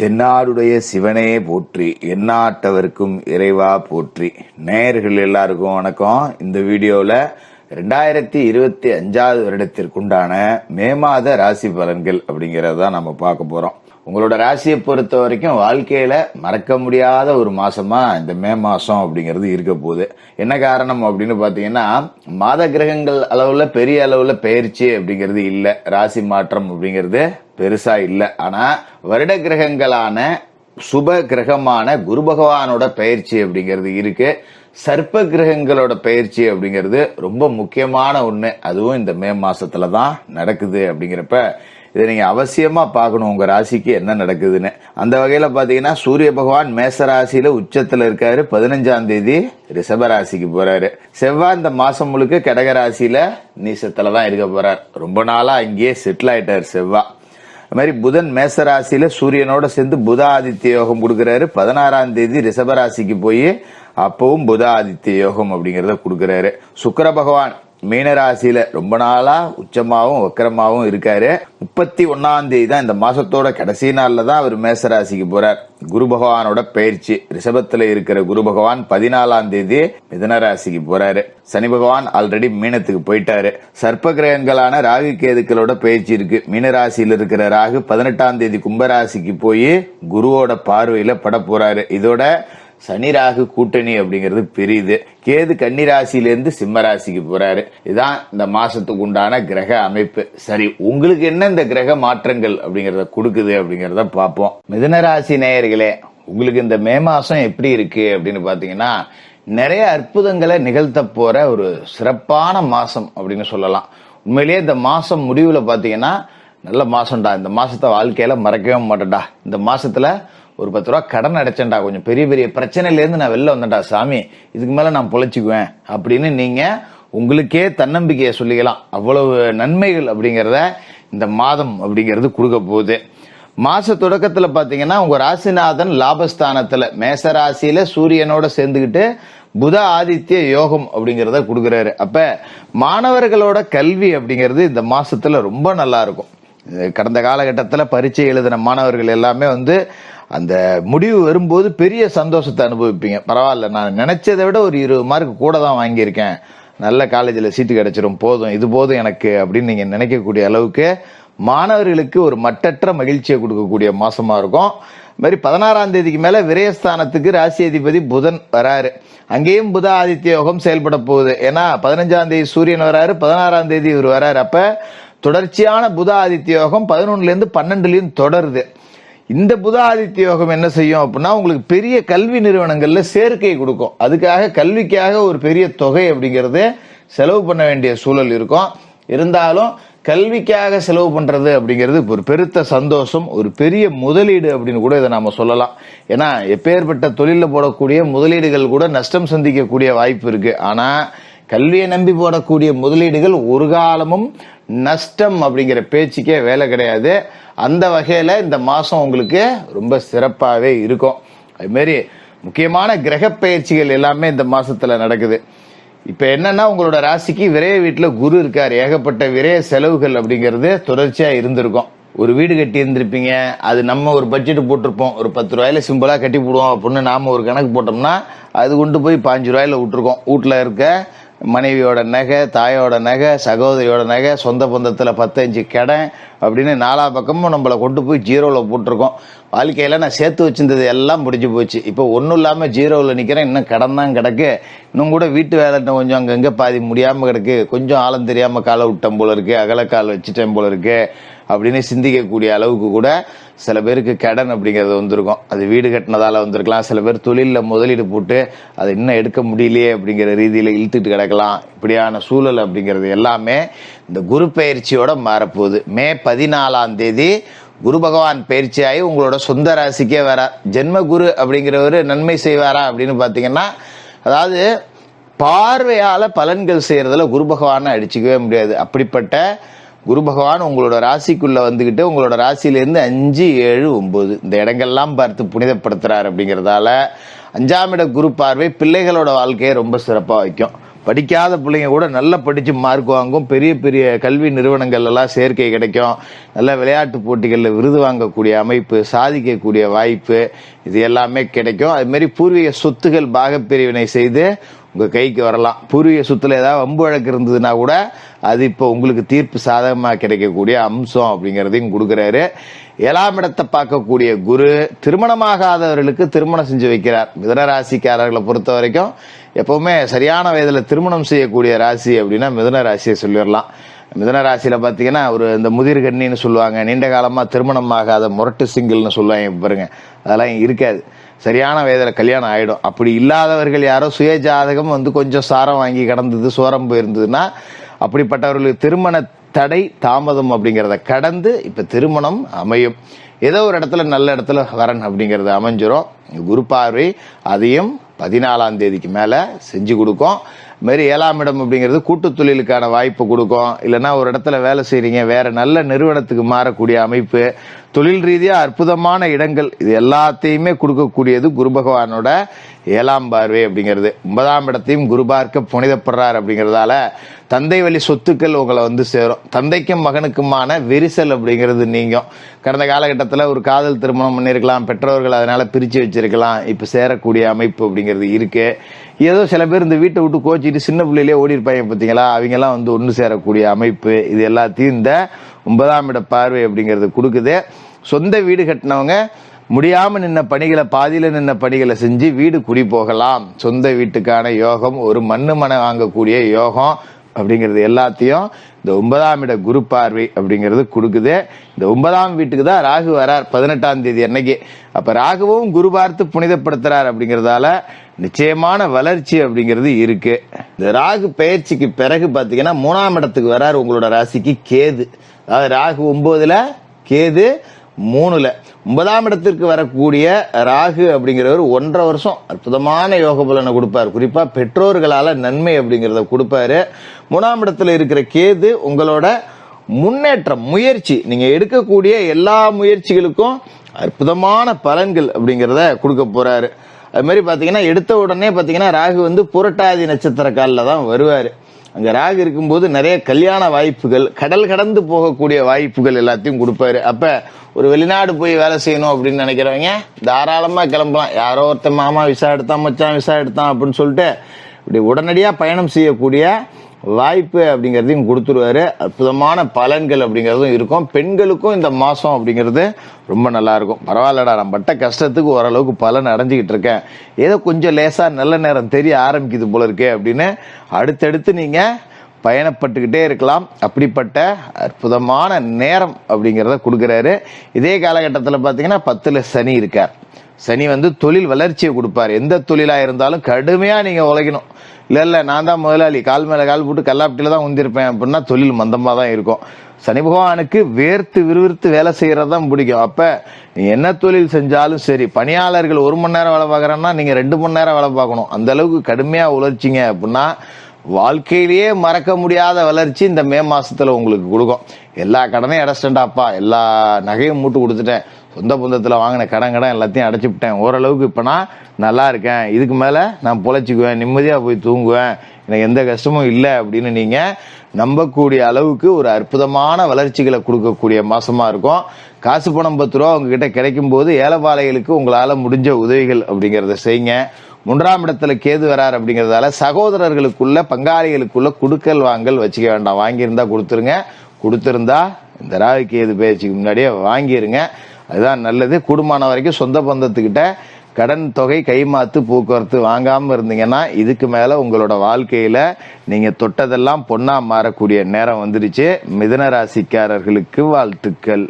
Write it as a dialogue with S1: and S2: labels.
S1: தென்னாடுடைய சிவனே போற்றி எண்ணாட்டவருக்கும் இறைவா போற்றி. நேயர்கள் எல்லாருக்கும் வணக்கம். இந்த வீடியோவில் ரெண்டாயிரத்தி இருபத்தி அஞ்சாவது வருடத்திற்குண்டான மே மாத ராசி பலன்கள் அப்படிங்கிறத தான் நம்ம பார்க்க போகிறோம் உங்களோட ராசியை பொறுத்த வரைக்கும் வாழ்க்கையில மறக்க முடியாத ஒரு மாசமா இந்த மே மாசம் அப்படிங்கிறது இருக்க போகுது. என்ன காரணம் அப்படின்னு பாத்தீங்கன்னா மாத கிரகங்கள் அளவுல பெரிய அளவுல பயிற்சி அப்படிங்கிறது இல்லை. ராசி மாற்றம் அப்படிங்கிறது பெருசா இல்லை. ஆனா வருட கிரகங்களான சுப கிரகமான குரு பகவானோட பயிற்சி அப்படிங்கிறது இருக்கு. சர்ப்ப கிரகங்களோட பயிற்சி அப்படிங்கிறது ரொம்ப முக்கியமான ஒண்ணு. அதுவும் இந்த மே மாசத்துல தான் நடக்குது அப்படிங்கிறப்ப இதை நீங்கள் அவசியமாக பார்க்கணும் உங்கள் ராசிக்கு என்ன நடக்குதுன்னு. அந்த வகையில் பார்த்தீங்கன்னா சூரிய பகவான் மேச ராசியில் உச்சத்தில் இருக்காரு. பதினஞ்சாம் தேதி ரிஷப ராசிக்கு போகிறாரு செவ்வாய் இந்த மாதம் முழுக்க கடக ராசியில் நீசத்துல தான் இருக்க போகிறார் ரொம்ப நாளாக அங்கேயே செட்டில் ஆகிட்டார் செவ்வாய். அது மாதிரி புதன் மேச ராசியில் சூரியனோட சேர்ந்து புத ஆதித்ய யோகம் கொடுக்குறாரு. பதினாறாம் தேதி ரிஷபராசிக்கு போய் அப்பவும் புத ஆதித்ய யோகம் அப்படிங்கிறத கொடுக்குறாரு. சுக்கர பகவான் மீனராசியில ரொம்ப நாளா உச்சமாவும் வக்கரமாவும் இருக்காரு. முப்பத்தி ஒன்னாம் தேதி தான் இந்த மாசத்தோட கடைசி நாள்ல தான் அவர் மேசராசிக்கு போறார். குரு பகவானோட பயிற்சி. ரிஷபத்துல இருக்கிற குரு பகவான் பதினாலாம் தேதி மிதனராசிக்கு போறாரு. சனி பகவான் ஆல்ரெடி மீனத்துக்கு போயிட்டாரு. சர்ப்ப கிரகங்களான ராகு கேதுக்களோட பயிற்சி இருக்கு. மீனராசியில் இருக்கிற ராகு பதினெட்டாம் தேதி கும்பராசிக்கு போய் குருவோட பார்வையில பட போறாரு. இதோட சனி ராகு கூட்டணி அப்படிங்கிறது பெரியது. கேது கன்னிராசியிலேருந்து சிம்ம ராசிக்கு போறாரு. இதான் இந்த மாசத்துக்கு உண்டான கிரக அமைப்பு. சரி உங்களுக்கு என்ன இந்த கிரக மாற்றங்கள் அப்படிங்கறத கொடுக்குது அப்படிங்கிறத பார்ப்போம். மிதன ராசி நேயர்களே உங்களுக்கு இந்த மே மாசம் எப்படி இருக்கு அப்படின்னு பாத்தீங்கன்னா நிறைய அற்புதங்களை நிகழ்த்த போற ஒரு சிறப்பான மாசம் அப்படின்னு சொல்லலாம். உண்மையிலேயே இந்த மாசம் முடிவுல பாத்தீங்கன்னா நல்ல மாசம்டா. இந்த மாசத்தை வாழ்க்கையில மறக்கவே மாட்டேன்டா. இந்த மாசத்துல ஒரு பத்து ரூபா கடன் அடைச்சேன்டா கொஞ்சம் பெரிய பெரிய பிரச்சனையிலேருந்து நான் வெளில வந்தேன்டா சாமி. இதுக்கு மேலே நான் பொழைச்சிக்குவேன் அப்படின்னு நீங்கள் உங்களுக்கே தன்னம்பிக்கையை சொல்லிக்கலாம். அவ்வளவு நன்மைகள் அப்படிங்கிறத இந்த மாதம் அப்படிங்கிறது கொடுக்க போகுது. மாச தொடக்கத்தில் பார்த்தீங்கன்னா உங்கள் ராசிநாதன் லாபஸ்தானத்தில் மேச ராசியில் சூரியனோட சேர்ந்துக்கிட்டு புத ஆதித்ய யோகம் அப்படிங்கிறத கொடுக்குறாரு. அப்போ மாணவர்களோட கல்வி அப்படிங்கிறது இந்த மாசத்துல ரொம்ப நல்லா இருக்கும். கடந்த காலகட்டத்தில் பரீட்சை எழுதின மாணவர்கள் எல்லாமே வந்து அந்த முடிவு வரும்போது பெரிய சந்தோஷத்தை அனுபவிப்பீங்க. பரவாயில்ல நான் நினைச்சதை விட ஒரு இருபது மார்க் கூட தான் வாங்கியிருக்கேன். நல்ல காலேஜில் சீட்டு கிடைச்சிரும் போதும் இது போதும் எனக்கு அப்படின்னு நீங்கள் நினைக்கக்கூடிய அளவுக்கு மாணவர்களுக்கு ஒரு மட்டற்ற மகிழ்ச்சியை கொடுக்கக்கூடிய மாசமா இருக்கும். இது மாதிரி பதினாறாம் தேதிக்கு மேலே விரயஸ்தானத்துக்கு ராசி அதிபதி புதன் வராரு. அங்கேயும் புத ஆதித்ய யோகம் செயல்பட போகுது. ஏன்னா பதினஞ்சாம் தேதி சூரியன் வராரு பதினாறாம் தேதி இவர் வராரு. அப்போ தொடர்ச்சியான புத ஆதித்ய யோகம் பதினொன்னுலேருந்து தொடருது. இந்த புத ஆதித்ய யோகம் என்ன செய்யும் அப்படின்னா உங்களுக்கு பெரிய கல்வி நிறுவனங்களில் சேர்க்கை கொடுக்கும். அதுக்காக கல்விக்காக ஒரு பெரிய தொகை அப்படிங்கிறது செலவு பண்ண வேண்டிய சூழல் இருக்கும். இருந்தாலும் கல்விக்காக செலவு பண்ணுறது அப்படிங்கிறது ஒரு பெருத்த சந்தோஷம் ஒரு பெரிய முதலீடு அப்படின்னு கூட இதை நாம் சொல்லலாம். ஏன்னா எப்பேற்பட்ட தொழிலில் போடக்கூடிய முதலீடுகள் கூட நஷ்டம் சந்திக்கக்கூடிய வாய்ப்பு இருக்குது ஆனால் கல்வியை நம்பி போடக்கூடிய முதலீடுகள் ஒரு காலமும் நஷ்டம் அப்படிங்கிற பேச்சுக்கே வேலை கிடையாது. அந்த வகையில் இந்த மாதம் உங்களுக்கு ரொம்ப சிறப்பாகவே இருக்கும். அதுமாரி முக்கியமான கிரக பயிற்சிகள் எல்லாமே இந்த மாதத்தில் நடக்குது. இப்போ என்னென்னா உங்களோட ராசிக்கு விரைய வீட்டில் குரு இருக்கார். ஏகப்பட்ட விரைய செலவுகள் அப்படிங்கிறது தொடர்ச்சியாக இருந்திருக்கும். ஒரு வீடு கட்டி இருந்திருப்பீங்க. அது நம்ம ஒரு பட்ஜெட் போட்டிருப்போம். ஒரு பத்து ரூபாயில சிம்பிளாக கட்டி போடுவோம் அப்படின்னு நாம ஒரு கணக்கு போட்டோம்னா அது கொண்டு போய் பாஞ்சு ரூபாயில விட்டுருக்கோம். வீட்டில் இருக்க மனைவியோட நகை தாயோட நகை சகோதரியோட நகை சொந்த பந்தத்தில் பத்தஞ்சு கடன் அப்படின்னு நாலா பக்கமும் நம்மளை கொண்டு போய் ஜீரோவில் போட்டிருக்கோம். வாழ்க்கையில் நான் சேர்த்து வச்சிருந்தது எல்லாம் முடிஞ்சு போச்சு. இப்போ ஒன்றும் இல்லாமல் ஜீரோவில் நிற்கிறேன் இன்னும் கடன் தான் கிடக்கு. இன்னும் கூட வீட்டு வேலை கொஞ்சம் அங்கங்கே பாதி முடியாமல் கிடக்கு. கொஞ்சம் ஆழம் தெரியாமல் காலை விட்டேன் போல இருக்குது அகலக்கால் வச்சுட்டேன் போல இருக்கு. அப்படின்னு சிந்திக்கக்கூடிய அளவுக்கு கூட சில பேருக்கு கடன் அப்படிங்கிறது வந்திருக்கும். அது வீடு கட்டினதால் வந்திருக்கலாம். சில பேர் தொழிலில் முதலீடு போட்டு அதை இன்னும் எடுக்க முடியலையே அப்படிங்கிற ரீதியில் இழுத்துட்டு கிடக்கலாம். இப்படியான சூழல் அப்படிங்கிறது எல்லாமே இந்த குரு பயிற்சியோட மாறப்போகுது. மே பதினாலாம் தேதி குரு பகவான் பயிற்சியாகி உங்களோட சொந்த ராசிக்கே வரா. ஜென்ம குரு அப்படிங்கிறவர் நன்மை செய்வாரா அப்படின்னு பார்த்தீங்கன்னா அதாவது பார்வையால் பலன்கள் செய்கிறதுல குரு பகவானை அடிச்சுக்கவே முடியாது. அப்படிப்பட்ட குரு பகவான் உங்களோட ராசிக்குள்ளே வந்துக்கிட்டு உங்களோட ராசியிலேருந்து அஞ்சு ஏழு ஒம்பது இந்த இடங்கள்லாம் பார்த்து புனிதப்படுத்துகிறார் அப்படிங்கிறதால அஞ்சாம் இட குரு பார்வை பிள்ளைகளோட வாழ்க்கையை ரொம்ப சிறப்பாக வைக்கும். படிக்காத பிள்ளைங்க கூட நல்லா படித்து மார்க் வாங்கும். பெரிய பெரிய கல்வி நிறுவனங்கள் எல்லாம் சேர்க்கை கிடைக்கும். நல்ல விளையாட்டு போட்டிகளில் விருது வாங்கக்கூடிய அமைப்பு சாதிக்கக்கூடிய வாய்ப்பு இது எல்லாமே கிடைக்கும். அதுமாரி பூர்வீக சொத்துகள் பாகப்பிரிவினை செய்து உங்கள் கைக்கு வரலாம். பூர்வீக சொத்துல ஏதாவது வம்பு வழக்கு இருந்ததுன்னா கூட அது இப்போ உங்களுக்கு தீர்ப்பு சாதகமாக கிடைக்கக்கூடிய அம்சம் அப்படிங்கிறதையும் கொடுக்குறாரு. ஏழாம் இடத்தை பார்க்கக்கூடிய குரு திருமணமாகாதவர்களுக்கு திருமணம் செஞ்சு வைக்கிறார். மிதனராசிக்காரர்களை பொறுத்த வரைக்கும் எப்பவுமே சரியான வயதில் திருமணம் செய்யக்கூடிய ராசி அப்படின்னா மிதன ராசியை சொல்லிடலாம். மிதன ராசியில் பார்த்தீங்கன்னா ஒரு இந்த முதிர்கண்ணின்னு சொல்லுவாங்க. நீண்ட காலமாக திருமணம் ஆகாத முரட்டு சிங்கிள்னு சொல்லுவாங்க பாருங்க. அதெல்லாம் இருக்காது. சரியான வயதில் கல்யாணம் ஆகிடும் அப்படி இல்லாதவர்கள் யாரோ சுய ஜாதகம் வந்து கொஞ்சம் சாரம் வாங்கி கடந்தது சோரம் போயிருந்ததுன்னா அப்படிப்பட்டவர்களுக்கு திருமண தடை தாமதம் அப்படிங்கிறத கடந்து இப்போ திருமணம் அமையும். ஏதோ ஒரு இடத்துல நல்ல இடத்துல வரன் அப்படிங்கிறது அமைஞ்சிரும். குரு பார்வை அதையும் பதினாலாம் தேதிக்கு மேலே செஞ்சு கொடுக்கும். இது மாதிரி ஏழாம் இடம் அப்படிங்கிறது கூட்டு தொழிலுக்கான வாய்ப்பு கொடுக்கும். இல்லைன்னா ஒரு இடத்துல வேலை செய்கிறீங்க வேற நல்ல நிறுவனத்துக்கு மாறக்கூடிய அமைப்பு தொழில் ரீதியாக அற்புதமான இடங்கள். இது எல்லாத்தையுமே கொடுக்கக்கூடியது குரு பகவானோட ஏழாம் பார்வை அப்படிங்கிறது. ஒன்பதாம் இடத்தையும் குரு பார்க்க புனிதப்படுறார் அப்படிங்கிறதால தந்தை வழி சொத்துக்கள் உங்களை வந்து சேரும். தந்தைக்கும் மகனுக்குமான விரிசல் அப்படிங்கிறது நீங்கும். கடந்த காலகட்டத்தில் ஒரு காதல் திருமணம் பண்ணியிருக்கலாம் பெற்றோர்கள் அதனால் பிரித்து வச்சிருக்கலாம் இப்போ சேரக்கூடிய அமைப்பு அப்படிங்கிறது இருக்கு. ஏதோ சில பேர் இந்த வீட்டை விட்டு கோச்சிட்டு சின்ன பிள்ளையிலே ஓடி இருப்பாங்க பார்த்தீங்களா அவங்கெல்லாம் வந்து ஒன்று சேரக்கூடிய அமைப்பு. இது எல்லாத்தையும் இந்த ஒன்பதாம் இட பார்வை அப்படிங்கிறது கொடுக்குது. சொந்த வீடு கட்டினவங்க முடியாம நின்ன பணிகளை பாதியில நின்ன பணிகளை செஞ்சு வீடு குடி போகலாம். சொந்த வீட்டுக்கான யோகம் ஒரு மண்ணு மனை வாங்கக்கூடிய யோகம் அப்படிங்கிறது எல்லாத்தையும் இந்த ஒன்பதாம் இட குரு பார்வை அப்படிங்கிறது கொடுக்குது. இந்த ஒன்பதாம் வீட்டுக்கு தான் ராகு வரார் பதினெட்டாம் தேதி அன்னைக்கு. அப்ப ராகுவும் குரு பார்த்து புனிதப்படுத்துறார் அப்படிங்கிறதால நிச்சயமான வளர்ச்சி அப்படிங்கிறது இருக்கு. இந்த ராகு பயிற்சிக்கு பிறகு பாத்தீங்கன்னா மூணாம் இடத்துக்கு வரார் உங்களோட ராசிக்கு கேது. அதாவது ராகு ஒன்பதுல கேது மூணுல. ஒன்பதாம் இடத்திற்கு வரக்கூடிய ராகு அப்படிங்கிறவர் ஒன்றரை வருஷம் அற்புதமான யோக பலனை கொடுப்பார். குறிப்பா பெற்றோர்களால நன்மை அப்படிங்கிறத கொடுப்பாரு. மூணாம் இடத்துல இருக்கிற கேது உங்களோட முன்னேற்றம் முயற்சி நீங்க எடுக்கக்கூடிய எல்லா முயற்சிகளுக்கும் அற்புதமான பலன்கள் அப்படிங்கிறத கொடுக்க போறாரு. அது மாதிரி பாத்தீங்கன்னா எடுத்த உடனே பாத்தீங்கன்னா ராகு வந்து புரட்டாதி நட்சத்திர காலில் தான் வருவாரு. அங்கே ராகு இருக்கும்போது நிறைய கல்யாண வாய்ப்புகள் கடல் கடந்து போகக்கூடிய வாய்ப்புகள் எல்லாத்தையும் கொடுப்பாரு. அப்போ ஒரு வெளிநாடு போய் வேலை செய்யணும் அப்படின்னு நினைக்கிறவங்க தாராளமாக கிளம்பலாம். யாரோ ஒருத்தன் மாமா விசா எடுத்தான் மச்சான் விசா எடுத்தான் அப்படின்னு சொல்லிட்டு இப்படி உடனடியாக பயணம் செய்யக்கூடிய வாய்ப்பு அப்படிங்கிறதையும் கொடுத்துருவாரு. அற்புதமான பலன்கள் அப்படிங்கிறதும் இருக்கும். பெண்களுக்கும் இந்த மாதம் அப்படிங்கிறது ரொம்ப நல்லா இருக்கும். பரவாயில்லடா நான் பட்ட கஷ்டத்துக்கு ஓரளவுக்கு பலன் அடைஞ்சிக்கிட்டு இருக்கேன். ஏதோ கொஞ்சம் லேசாக நல்ல நேரம் தெரிய ஆரம்பிக்குது போல இருக்கே அப்படின்னு அடுத்தடுத்து நீங்கள் பயணப்பட்டுக்கிட்டே இருக்கலாம். அப்படிப்பட்ட அற்புதமான நேரம் அப்படிங்கிறத கொடுக்குறாரு. இதே காலகட்டத்தில் பார்த்தீங்கன்னா பத்தில் சனி இருக்கார். சனி வந்து தொழில் வளர்ச்சியை கொடுப்பாரு. எந்த தொழிலாக இருந்தாலும் கடுமையாக நீங்கள் உழைக்கணும். இல்லை இல்லை நான் தான் முதலாளி. கால் மேலே கால் போட்டு கல்லாப்பட்டியில் தான் உந்திருப்பேன் அப்படின்னா தொழில் மந்தமாக தான் இருக்கும். சனி பகவானுக்கு வேர்த்து விறுவிறுத்து வேலை செய்கிறது தான் பிடிக்கும். அப்போ நீ என்ன தொழில் செஞ்சாலும் சரி பணியாளர்கள் ஒரு மணி நேரம் வேலை பார்க்குறேன்னா நீங்கள் ரெண்டு மணி நேரம் வேலை பார்க்கணும். அந்த அளவுக்கு கடுமையா உழைச்சிங்க அப்படின்னா வாழ்க்கையிலேயே மறக்க முடியாத வளர்ச்சி இந்த மே மாதத்தில் உங்களுக்கு கொடுக்கும். எல்லா கடனையும் அடைச்சிட்டேன்டாப்பா. எல்லா நகையும் மூட்டு கொடுத்துட்டேன். சொந்த பந்தத்தில் வாங்கின கடன் கடன் எல்லாத்தையும் அடைச்சிவிட்டேன் ஓரளவுக்கு இப்போ நான் நல்லா இருக்கேன். இதுக்கு மேலே நான் பொழைச்சிக்குவேன் நிம்மதியாக போய் தூங்குவேன். எனக்கு எந்த கஷ்டமும் இல்லை அப்படின்னு நீங்கள் நம்பக்கூடிய அளவுக்கு ஒரு அற்புதமான வளர்ச்சிகளை கொடுக்கக்கூடிய மாதமாக இருக்கும். காசு பணம் பத்து ரூபா உங்ககிட்ட கிடைக்கும் போது ஏழைப்பாளைகளுக்கு உங்களால் முடிஞ்ச உதவிகள் அப்படிங்கிறத செய்யுங்க. மூன்றாம் இடத்துல கேது வரார் அப்படிங்கிறதால சகோதரர்களுக்குள்ள பங்காளிகளுக்குள்ள குடுக்கல் வாங்கல் வச்சுக்க வேண்டாம். வாங்கியிருந்தா கொடுத்துருங்க. கொடுத்துருந்தா இந்த ராகு கேது பேச்சுக்கு முன்னாடியே வாங்கிருங்க. அதுதான் நல்லது. கூடுமான வரைக்கும் சொந்த பந்தத்துக்கிட்ட கடன் தொகை கைமாத்து போக்குவரத்து வாங்காமல் இருந்தீங்கன்னா இதுக்கு மேலே உங்களோட வாழ்க்கையில் நீங்கள் தொட்டதெல்லாம் பொண்ணாக மாறக்கூடிய நேரம் வந்துருச்சு. மிதன ராசிக்காரர்களுக்கு வாழ்த்துக்கள்.